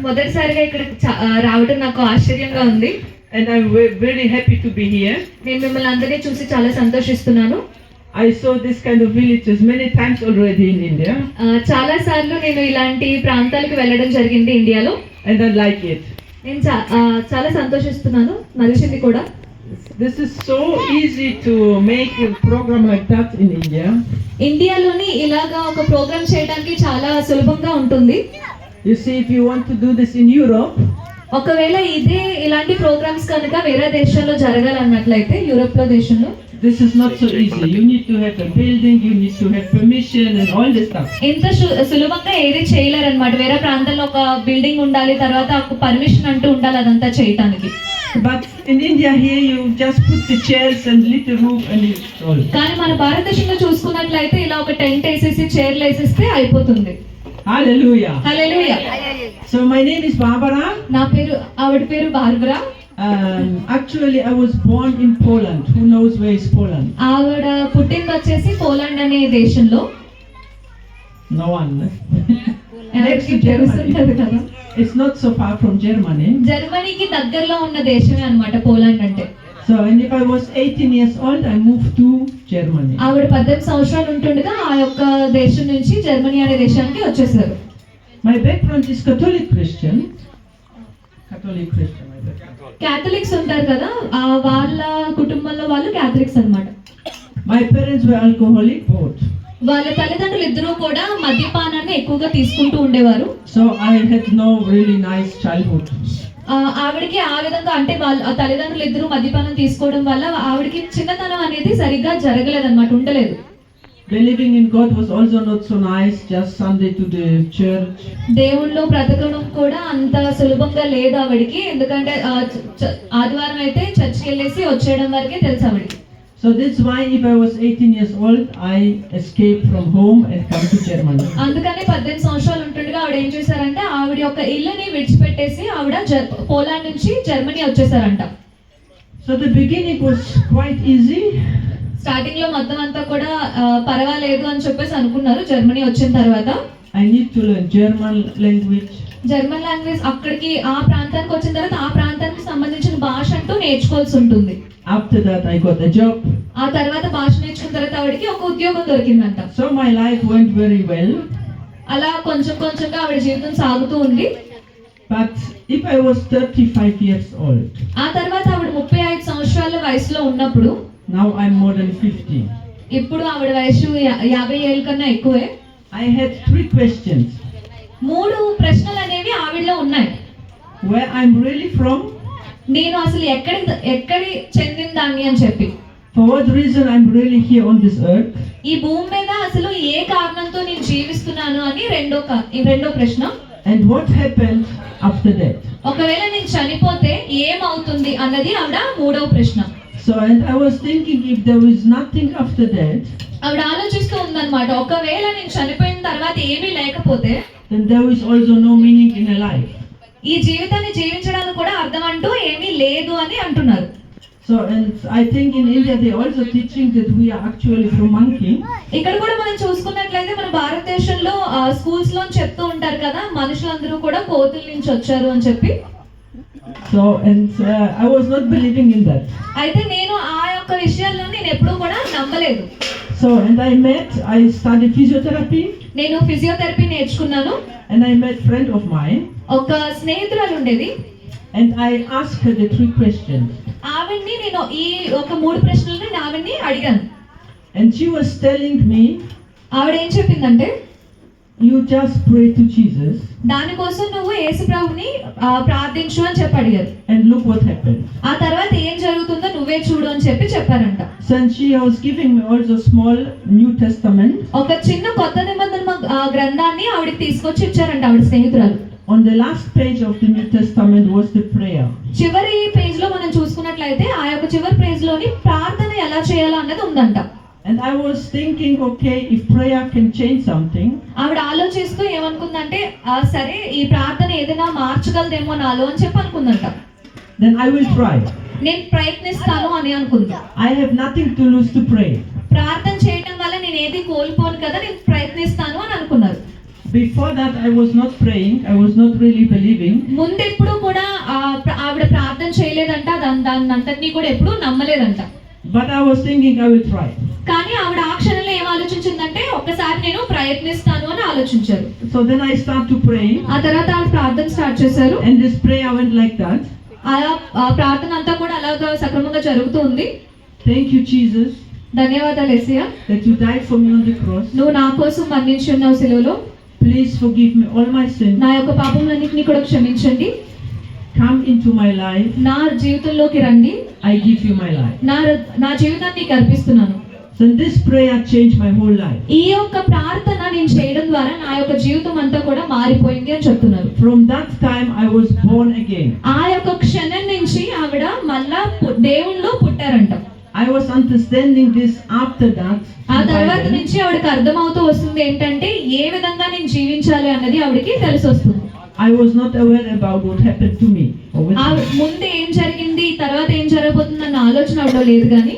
మొదటిసారిగా ఇక్కడ రావడం నాకు ఆశ్చర్యంగా ఉంది. And I'm ve- very happy to be here. నేను మిమ్మల్ని అందరినీ చూసి చాలా సంతోషిస్తున్నాను. I saw this kind of villages many times already in India, ఆ, చాలా సార్లు నేను ఇలాంటి ప్రాంతాలకు వెళ్ళడం జరిగింది ఇండియాలో. And I like it. నేను చాలా సంతోషిస్తున్నాను. నచ్చింది కూడా. This is so easy to make a program like that in India. ఇండియాలోని ఇలాగా ఒక ప్రోగ్రామ్ చేయడానికి చాలా సులభంగా ఉంటుంది. You see, if you want to do this in Europe, ఒకవేళ ఇదే ఇలాంటి ప్రోగ్రామ్స్ కనుక వేరే దేశాల్లో జరగాలన్నట్లయితే యూరోప్లో దేశంలో this is not so easy. You need to have a building, you need to have permission, and all this stuff. ఇంత సులభంగా ఏది చేయలేరన్నమాట వేరే ప్రాంతంలో ఒక బిల్డింగ్ ఉండాలి తర్వాత పర్మిషన్ అంటూ ఉండాలి అదంతా చేయటానికి But in India, here you just put the chairs and little roof, and it's all. కానీ మన భారతదేశంలో చూసుకున్నట్లయితే ఇలా ఒక టెంట్ వేసేసి చైర్లు వేసేస్తే అయిపోతుంది సో మై నేమ్ ఇస్ నా పేరు ఆవిడ పేరు Barbara actually I was in Poland who knows way ఆవిడ పుట్టింది వచ్చేసి పోలాండ్ అనే దేశంలో. జర్మనీ జర్మనీకి దగ్గరలో ఉన్న దేశమే అనమాట పోలాండ్ అంటే. So, and if I was 18 years old, I moved to Germany. ఆవిడ పద్దెనిమిది సంవత్సరాలు ఉంటుండగా ఆ యొక్క దేశం నుంచి జర్మనీ అనే దేశానికి వచ్చేసారు My background is Catholic Christian. Catholic Christian, my background. Catholics ఉంటారు కదా ఆ వాళ్ళ కుటుంబంలో వాళ్ళు క్యాథలిక్స్ అన్నమాట My parents were alcoholic, both. వాళ్ళ తల్లిదండ్రులు ఇద్దరూ కూడా మద్యపానాన్ని ఎక్కువగా తీసుకుంటూ ఉండేవారు I had no really nice childhood. ఆ, ఆవిడకి ఆ విధంగా అంటే వాళ్ళ తల్లిదండ్రులు ఇద్దరు మద్యపానం తీసుకోవడం వల్ల ఆవిడకి చిన్నతనం అనేది సరిగ్గా జరగలేదన్నమాట ఉండలేదు Believing in God was also not so nice, just Sunday to the church. దేవుళ్ళో బ్రతకడం కూడా అంత సులభంగా లేదు ఆవిడకి ఎందుకంటే ఆదివారం అయితే చర్చికి వెళ్ళేసి వచ్చేయడం వరకే తెలుసు ఆవిడకి So, that's why if I was 18 years old, I escaped from home and come to Germany. అందుకని పద్దెనిమిది సంవత్సరాలు ఉంటుండగా ఆవిడ ఏం చేశారంటే ఆవిడ యొక్క ఇల్లుని విడిచిపెట్టేసి ఆవిడ పోలాండ్ నుంచి జర్మనీ వచ్చేసారంట So, the beginning was quite easy. స్టార్టింగ్లో మొత్తం అంతా కూడా పర్వాలేదు అని చెప్పేసి అనుకున్నారు జర్మనీ వచ్చిన తర్వాత I need to learn German language. German language అక్కడికి ఆ ప్రాంతానికి వచ్చిన తర్వాత ఆ ప్రాంతానికి సంబంధించిన భాష అంటూ నేర్చుకోవాల్సి ఉంటుంది After that, I got a job. ఆ తర్వాత భాష నేర్చుకున్న తర్వాత ఆవిడకి ఒక ఉద్యోగం దొరికిందంట So my life went very well. అలా కొంచెం కొంచెంగా ఆవిడ జీవితం సాగుతూ ఉంది But if I was 35 years old, ఆ తర్వాత ఆవిడ ముప్పై ఐదు సంవత్సరాల వయసులో ఉన్నప్పుడు now I'm more than 50. ఇప్పుడు ఆవిడ వయసు యా- యాభై ఏళ్ళ కన్నా ఎక్కువే I had three questions. మూడు ప్రశ్నలు అనేవి ఆవిడలో ఉన్నాయి Where I'm really from, నేను అసలు ఎక్కడి ఎక్కడి చెందిన దాన్ని అని చెప్పి for what reason I'm really here on this earth, ఈ భూమి మీద అసలు ఏ కారణంతో నేను జీవిస్తున్నాను అని రెండో రెండో ప్రశ్న and what happened after that. ఒకవేళ నేను చనిపోతే ఏమవుతుంది అన్నది ఆవిడ మూడవ ప్రశ్న So, and I was thinking if there is nothing after that, ఆవిడ ఆలోచిస్తూ ఉందన్నమాట ఒకవేళ నేను చనిపోయిన తర్వాత ఏమీ లేకపోతే then there is also no meaning in a life. ఈ జీవితాన్ని జీవించడానికి అంటూ ఏమీ లేదు అని అంటున్నారు So, and I think in India they're also teaching that we are actually from monkey. ఇక్కడ కూడా మనం చూసుకున్నట్లయితే మన భారతదేశంలో స్కూల్స్లో చెప్తూ ఉంటారు కదా మనుషులందరూ కూడా కోతుల నుంచి వచ్చారు అని చెప్పి So, and uh, I was not believing in that. అయితే నేను ఆ యొక్క విషయాల్లో నేను ఎప్పుడూ కూడా నమ్మలేదు So, and I met, I studied physiotherapy, నేను ఫిజియోథెరపీ నేర్చుకున్నాను and I met friend of mine, ఒక స్నేహితురాలు ఉండేది and I asked her the three questions, ఆవిడ్ని నేను ఈ ఒక మూడు ప్రశ్నలను నేను ఆవిడ్ని అడిగాను. And she was telling me, ఆవిడ ఏం చెప్పిందంటే "You just pray to Jesus, దానికోసం నువ్వు యేసుప్రభుని ఆ, ప్రార్థించు అని చెప్పి అడిగారు. And look what happened." ఆ తర్వాత ఏం జరుగుతుందో నువ్వే చూడు అని చెప్పి చెప్పారంట. And she was giving me also small New Testament. ఒక చిన్న కొత్త నిబంధన ఆ, గ్రంథాన్ని ఆవిడకి తీసుకొచ్చి ఇచ్చారంట ఆవిడ స్నేహితురాలు. On the last page of the New Testament was the prayer. చివరి పేజ్లో మనం చూసుకున్నట్లయితే ఆ యొక్క చివరి పేజ్లోని ప్రార్థన ఎలా చేయాలో అన్నది ఉందంట And I was thinking, okay, if prayer can change something, ఆవిడ ఆలోచిస్తూ ఏమనుకుందంటే "ఆ, సరే ఈ ప్రార్థన ఏదైనా మార్చగలదేమో నాలో అని చెప్పి అనుకుందంట then I will try. నేను ప్రయత్నిస్తాను అని అనుకుంది I have nothing to lose to pray. ప్రార్థన చేయటం వల్ల నేను ఏది కోల్పోను కదా నేను ప్రయత్నిస్తాను అని అనుకున్నారు before that I was not praying, I was not really believing. ముందెప్పుడు కూడా ఆ ప్ర- ఆవిడ ప్రార్థన చేయలేదంట దాని దాన్ని అంతటినీ కూడా ఎప్పుడు నమ్మలేదంట But I was thinking I will try. కానీ ఆవిడ ఆ క్షణంలో ఏం ఆలోచించిందంటే ఒక్కసారి నేను ప్రయత్నిస్తాను అని ఆలోచించారు So then I start to pray, ఆ తర్వాత ఆవిడ ప్రార్థన స్టార్ట్ చేశారు and this prayer went like that. అలా ఆ ప్రార్థన అంతా కూడా అలాగా సక్రమంగా జరుగుతూ ఉంది Thank you, Jesus, ధన్యవాదాలు ఎస్సియా that you died for me on the cross. నువ్వు నా కోసం మరణించి ఉన్నావు సెలవులో Please forgive me all my sins. నా యొక్క పాపములన్నింటినీ కూడా క్షమించండి Come into my life. నా జీవితంలోకి రండి I give you my life. నా నా జీవితాన్ని నీకు అర్పిస్తున్నాను So this prayer changed my whole life. ఈ యొక్క ప్రార్థన నేను చేయడం ద్వారా నా యొక్క జీవితం అంతా కూడా మారిపోయింది అని చెప్తున్నారు From that time, I was born again. ఆ యొక్క క్షణం నుంచి ఆవిడ మళ్ళా పు- దేవుళ్ళు పుట్టారంట I was understanding this after that. ఆ తర్వాత. నుంచి ఆవిడకి అర్థమవుతూ వస్తుంది ఏంటంటే ఏ విధంగా నేను జీవించాలి అన్నది ఆవిడకి తెలిసి వస్తుంది I was not aware about what happened to me. Or with ఆ me. ముందు ఏం జరిగింది తర్వాత ఏం జరగబోతుంది అన్న ఆలోచన ఆవిడలో లేదు కానీ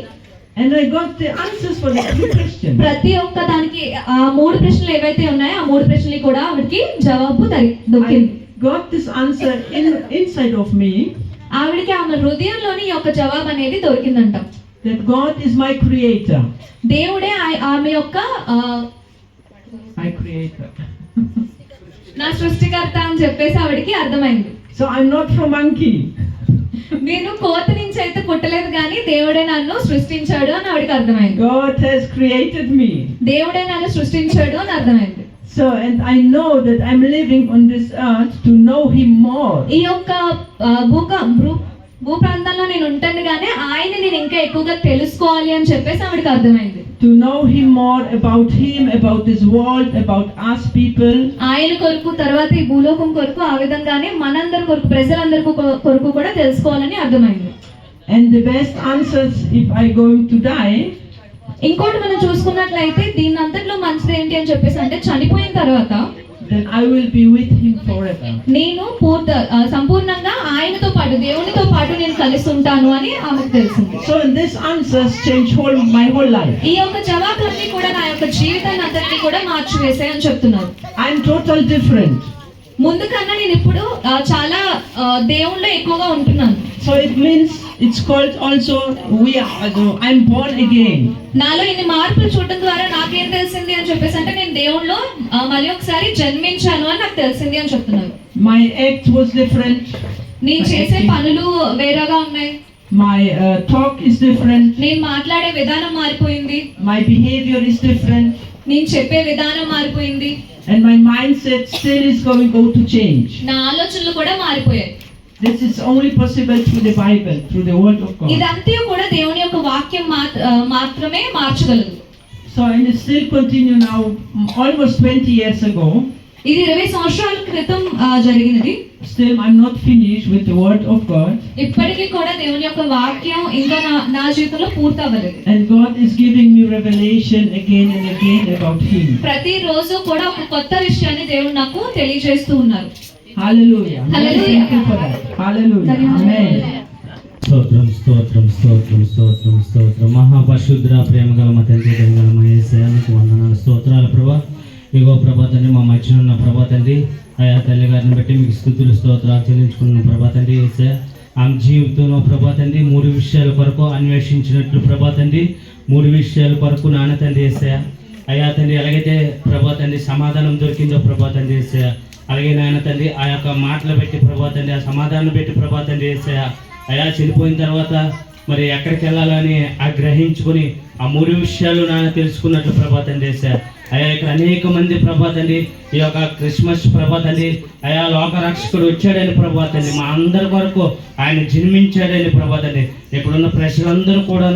And I got the answers for the three questions. ప్రతి ఒక్క దానికి ఆ మూడు ప్రశ్నలు ఏవైతే ఉన్నాయో ఆ మూడు ప్రశ్నలు కూడా ఆవిడకి జవాబు దొరి- దొరికింది got this answer in, inside of me ఆవిడకి ఆమె హృదయంలోని యొక్క జవాబు అనేది దొరికిందంట that God is my creator. దేవుడే ఆమె యొక్క. నా సృష్టికర్త అని చెప్పేసి ఆవిడకి అర్థమైంది So I'm not from monkey. నేను కోతి నుంచి అయితే పుట్టలేదు కానీ దేవుడే నన్ను సృష్టించాడు అని ఆవిడకి అర్థమైంది God has created me. దేవుడే నన్ను సృష్టించాడు అని అర్థమైంది So, and I know that I'm living on this earth to know Him more. ఈ యొక్క భూక భూ ప్రాంతంలో నేను ఉంటాను కానీ ఆయన నేను ఇంకా ఎక్కువగా తెలుసుకోవాలి అని చెప్పేసి ఆవిడకి అర్థమైంది. To know Him more about Him, about this world, about us people. ఆయన కొరకు తర్వాత ఈ భూలోకం కొరకు ఆ విధంగానే మనందరి కొరకు ప్రజలందరి కొరకు కూడా తెలుసుకోవాలని అర్థమైంది. And the best answers if I going to die, ఇంకోటి మనం చూసుకున్నట్లయితే దీని అంతట్లో మంచిది ఏంటి అని చెప్పేసి అంటే చనిపోయిన తర్వాత then I will be with Him forever. నేను పూర్త సంపూర్ణంగా ఆయనతో పాటు దేవునితో పాటు నేను కలిసి ఉంటాను అని ఆమెకు తెలిసింది So this answers change whole my whole life. ఈ యొక్క జవాబులన్నీ కూడా నా యొక్క జీవితాన్ని అంతటినీ కూడా మార్చివేశాయని చెప్తున్నారు I'm total different. ముందు కన్నా నేను ఇప్పుడు చాలా దేవుళ్ళో ఎక్కువగా ఉంటున్నాను So it means it's called also we are. uh, I'm born again. నాలో ఇన్ని మార్పులు చూడటం ద్వారా నాకేం తెలిసింది అని చెప్పేసి అంటే నేను దేవుళ్ళో మళ్ళీ ఒకసారి జన్మించాను అని నాకు తెలిసింది అని చెప్తున్నారు My act was different. నేను చేసే పనులు వేరేగా ఉన్నాయి My uh, talk is different. నేను మాట్లాడే విధానం మారిపోయింది My behavior is different. నేను చెప్పే విధానం మారిపోయింది And my mindset still is going go to change. నా ఆలోచనలు కూడా మారిపోయాయి This is only possible through the Bible, through the Word of God. ఇదంతా కూడా దేవుని యొక్క వాక్యం మాత్- ఆ, మాత్రమే మార్చగలదు So, and it still continue now, mm, almost 20 years ago. ఇది ఇరవై సంవత్సరాల క్రితం జరిగినది Still, I'm not finished with the Word of God. ఇప్పటికీ కూడా దేవుని యొక్క వాక్యం ఇంకా నా నా జీవితంలో పూర్తి అవ్వలేదు And God is giving me revelation again and again about Him. ప్రతి రోజు కూడా ఒక కొత్త విషయాన్ని దేవుడు నాకు తెలియజేస్తూ ఉన్నారు for that. Hallelujah. Amen. స్తోత్రం స్తోత్రం స్తోత్రం స్తోత్రం స్తోత్రం మహాపరిశుద్ర ప్రేమ గల మా తండ్రి గల మా మీకు వందనాలు స్తోత్రాలు ప్రభా ఇగో ప్రభా తండ్రి మా మధ్యన ఉన్న ప్రభా తండ్రి ఆయా తల్లి గారిని బట్టి మీకు స్థుతులు స్తోత్రాలు చెల్లించుకున్న ప్రభా తండ్రి. యేసయ్య. ఆమె జీవితంలో ప్రభా తండ్రి మూడు విషయాల కొరకు అన్వేషించినట్లు ప్రభా తండ్రి మూడు విషయాల కొరకు నాన్న తండ్రి వేసాయా అయ్యా తండ్రి ఎలాగైతే ప్రభా తండ్రి సమాధానం దొరికిందో ప్రభా తండ్రి అలాగే నాయన తండ్రి ఆ యొక్క మాటలు పెట్టి ప్రభా తండ్రి ఆ సమాధానం పెట్టి ప్రభా తండ్రి వేసాయా అయ్యా చనిపోయిన తర్వాత మరి ఎక్కడికి వెళ్ళాలని ఆ గ్రహించుకొని ఆ మూడు విషయాలు నాన్న తెలుసుకున్నట్లు ప్రభాతం చేశా అయ్యా ఇక్కడ అనేక మంది ప్రభాతండి ఈ యొక్క క్రిస్మస్ ప్రభాతండి అయా లోక రక్షకుడు వచ్చాడని ప్రభాతండి మా అందరి వరకు ఆయన జన్మించాడని ప్రభాతండి ఇక్కడున్న ప్రజలందరూ కూడా